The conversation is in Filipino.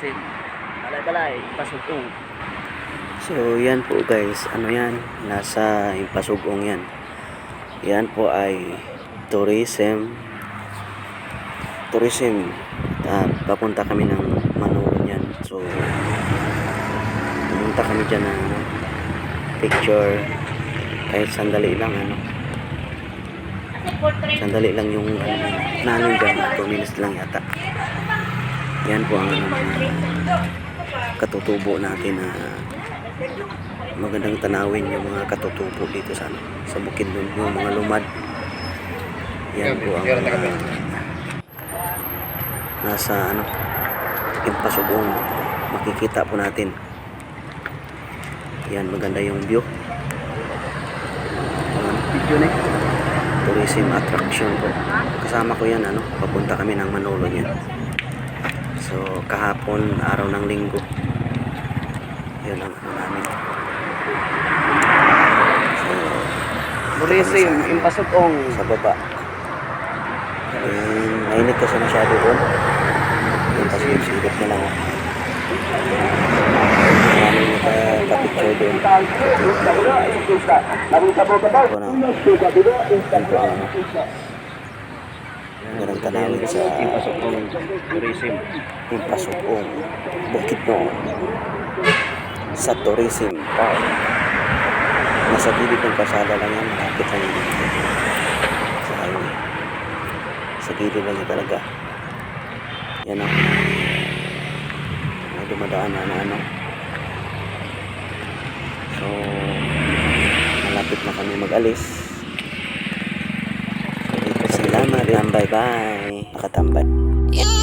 Tourism. Balay-balay, pasugong. So, yan po guys. Ano yan? Nasa Impasugong yan. Yan po ay tourism. Tourism. At papunta kami ng Manolo yan. So, pumunta kami dyan ng picture. Kahit sandali lang ano. Sandali lang yung ano, namin dyan. 2 minutes lang yata. Yan po ang mga katutubo natin na magandang tanawin yung mga katutubo dito sa ano, sa bukid nun, yung mga lumad. Yan po ang mga nasa ano, impasugong makikita po natin. Yan, maganda yung view. Video na Tourism attraction po. Kasama ko yan, ano, papunta kami ng Manolo niyan. So, kahapon, araw ng linggo. Yun ang ano namin. So, Tourism, impasugong. sa baba. Eh, mainit kasi masyado doon. Yung kasi yung silip na lang. oh. Maraming nakapicture doon. Ito na. Ito ano. Ganang tanawin sa Impasugong tourism. Impasugong Bukid noon sa Tourism Park. Nasa gilid ng kasada lang yan, malapit lang yun. Sa highway. Sa gilid lang yun talaga. Yan o. May dumadaan na na ano. So, malapit na kami mag-alis. Selamat dan bye-bye. Nakatambay. Yeah.